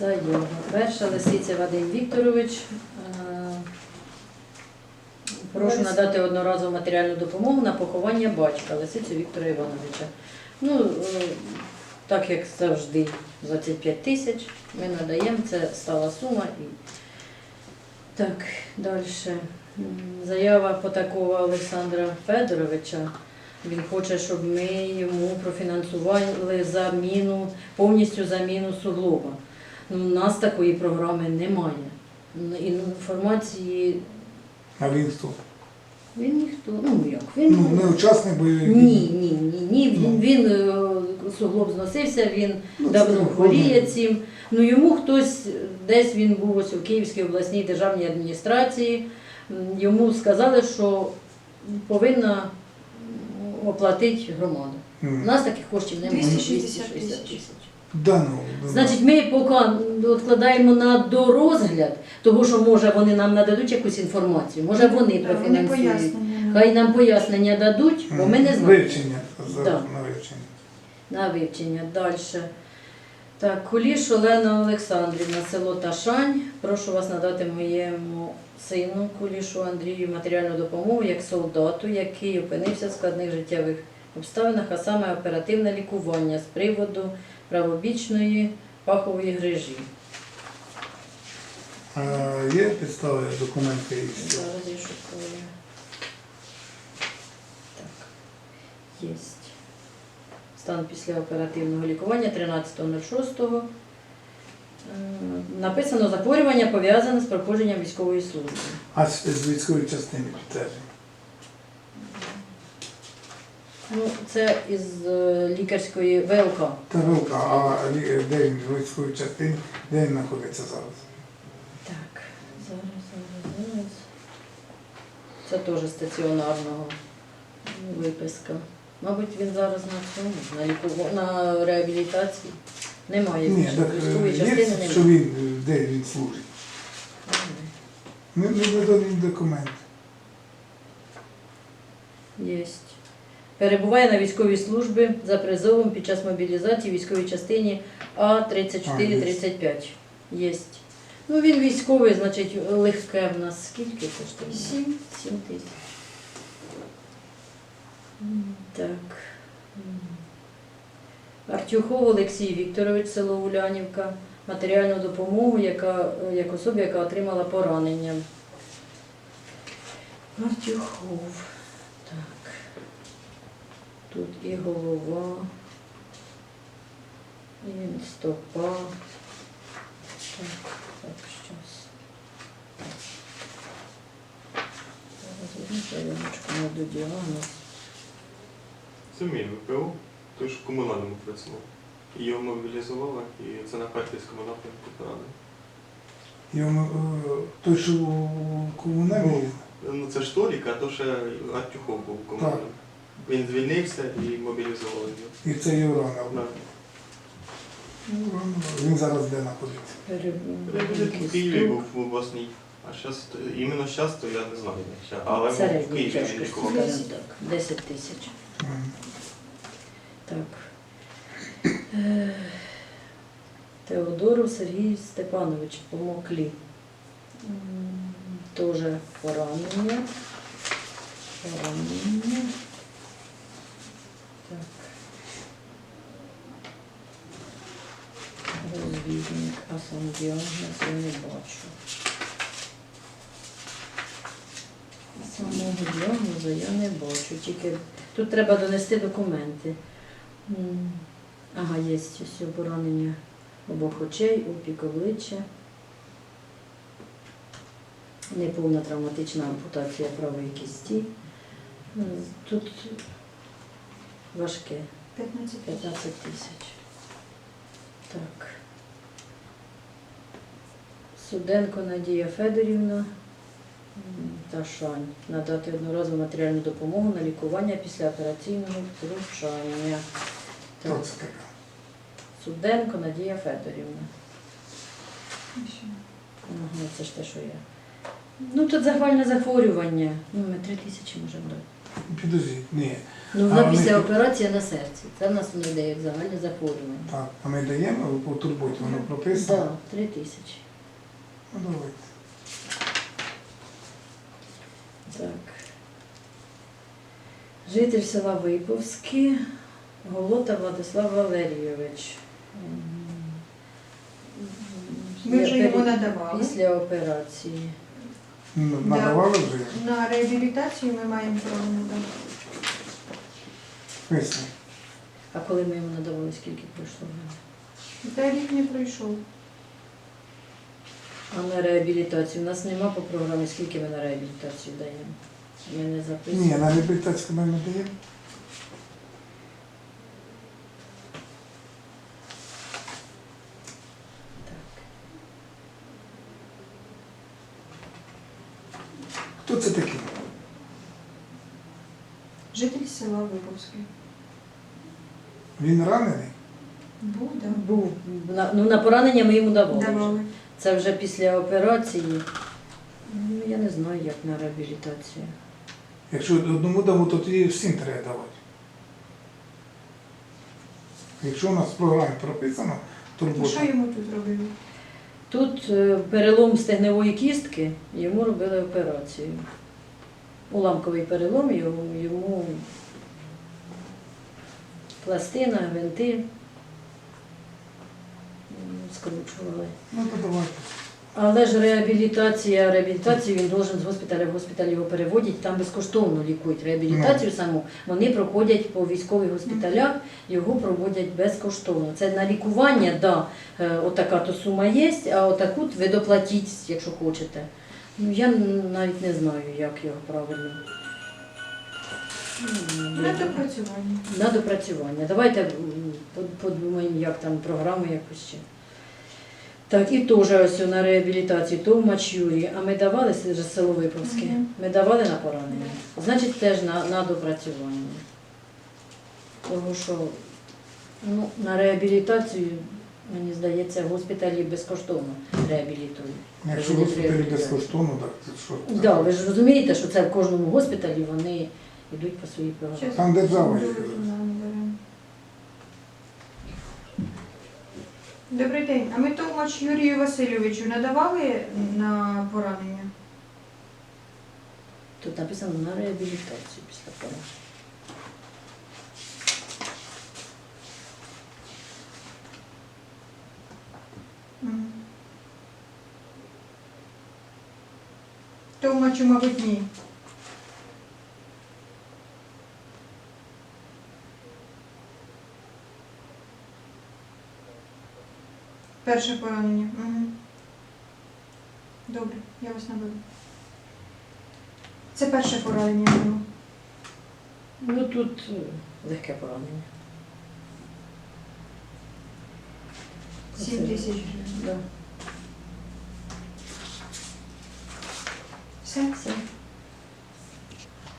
Заява. Перша лисиця Вадим Вікторович. Е, Прошу надати одноразову матеріальну допомогу на поховання батька Лисицю Віктора Івановича. Ну, е, так як завжди, 25 тисяч ми надаємо, це стала сума. І... Так, далі. Заява Потакова Олександра Федоровича. Він хоче, щоб ми йому профінансували заміну, повністю заміну суглоба. Ну, у нас такої програми немає. М, Інформації А він хто? він ніхто. Ну як? Він Ну, не учасник бойових ні, дій. ні, ні, ні. Він, Ну. він е, суглоб зносився, він Ну, це давно хворіє цим. Ну йому хтось десь він був ось у Київській обласній державній адміністрації. м, Йому сказали, що повинна оплатити громада. У нас таких коштів немає. 260 тисяч. Да, ну, да, Значить, ми поки відкладаємо на дорозгляд, того, що може вони нам нададуть якусь інформацію, може вони Так, Вони профінансують. пояснення. Хай нам пояснення дадуть, бо ми не знаємо. Вивчення. Да. На вивчення. На вивчення. Далі. Так, Куліш Олена Олександрівна, село Ташань. Прошу вас надати моєму сину Кулішу Андрію матеріальну допомогу як солдату, який опинився в складних життєвих обставинах, а саме оперативне лікування з приводу правобічної пахової грижі. А, є підстави документи і. Зараз я шукаю. Так. Єсть. Стан після оперативного лікування 13.06. Е, Написано захворювання пов'язане з проходженням військової служби. А з, з військової частини підтвердження. Ну, це із е, лікарської ВЛК. Та вилка, а лі- де він в військовій частині, де він знаходиться зараз? Так, зараз, зараз, зараз. Це теж стаціонарного виписка. Мабуть, він зараз на цьому, на лікуванні, на реабілітації. Немає Ні, більше так військової е, частини є, немає. що він, е, де він служить. Не, не виданий документ. Єсть. Перебуває на військовій службі за призовом під час мобілізації в військовій частині А3435. Єсть. Ну він військовий, значить, легке в нас скільки коштує? Сім. 7 тисяч. Так. Артюхов Олексій Вікторович, село Улянівка. Матеріальну допомогу, яка, як особі, яка отримала поранення. Артюхов. Так. Тут і голова, і стопа. Так, так, щас. Зараз одну заявочку на діагноз. Це мій ВПО, той ж в комунальному працював. Його мобілізували, і це на Харківському напрямку поранений. Йому, е, той, що комунальній, Ну це ж Толік, а то ще Артюхов був комунальним. Він звільнився і мобілізували його. і це ранив. Да. Ну. Він зараз де знаходиться? Він в Києві був в обласній. А зараз, іменно зараз, то я не знаю. Але в Середній Києві він тяжкості, лікувався. так, 10 тисяч. Мгм. Так. Е, Теодоров Сергій Степанович помоклі. М, Тоже поранення. Поранення. Так. Розвідник, а сам діагноз не бачу. Самого діагнозу я не бачу, тільки тут треба донести документи. Ага, є ось поранення обох очей, опік обличчя. Неповна травматична ампутація правої кісті. Тут важке 15 тисяч. Так. Суденко Надія Федорівна м, та Шань. Надати одноразову матеріальну допомогу на лікування після операційного втручання. Так. Суденко Надія Федорівна. Ага, це ж те, що я. Ну тут загальне захворювання. Ну, ми три тисячі можемо дати. Підожди, ні. Ну, А вона вони- після операції на серці. Це в нас йде як загальне захворювання. Так, а ми даємо по турботі, воно прописано. Так, три тисячі. Ну давайте. Так. Житель села Виповське, Голота Владислав Валерійович. М, Ми вже йому пері- надавали. Після операції. Да. Надавали вже На реабілітацію ми маємо право надати. А коли ми йому надавали, скільки пройшло? Та рік не пройшов. А на реабілітацію? У нас нема по програмі, скільки ми на реабілітацію даємо. Ми не Ні, на реабілітацію ми не даємо. Так. Хто це такий? Житель села Виповське. Він ранений? Був, да. Був. На, ну, на поранення ми йому давали. Давали. Це вже після операції. Ну, я не знаю, як на реабілітацію. Якщо одному дамо, то тоді всім треба давати. Якщо у нас в програмі прописано Ну, турбота, Що йому тут робили? Тут е, перелом стегневої кістки, йому робили операцію. Уламковий перелом, йому, йому пластина, гвинти скручували. ну то давайте. Але ж реабілітація, реабілітацію він должен з госпіталя в госпіталь його переводять, там безкоштовно лікують реабілітацію саму. Вони проходять по військових госпіталях, його проводять безкоштовно. Це на лікування, да, е, отака то сума є, а отаку ви доплатіть, якщо хочете. Ну я навіть не знаю, як його правильно. Ну, На допрацювання. на допрацювання. Давайте подумаємо, як там програму якось ще. Так, і теж ось на реабілітацію, Товмач Юрій. А ми давали село Виповське? Мгм. Ми давали на поранення. Значить, теж на, на допрацювання. Тому що ну, на реабілітацію, мені здається, госпіталі безкоштовно реабілітують. Якщо в госпіталі безкоштовно, так це що? Так, да, ви ж розумієте, що це в кожному госпіталі вони йдуть по своїй програмі. Там держава є. нам беремо. Добрий день. А ми Товмач Юрію Васильовичу надавали на поранення? Тут написано на реабілітацію після поранення. Мгм. Мабуть, ні. Перше поранення. Угу. Добре, я вас наберу. Це перше поранення було. Ну тут е, легке поранення. Сім тисяч гривень. Да. Все? Все.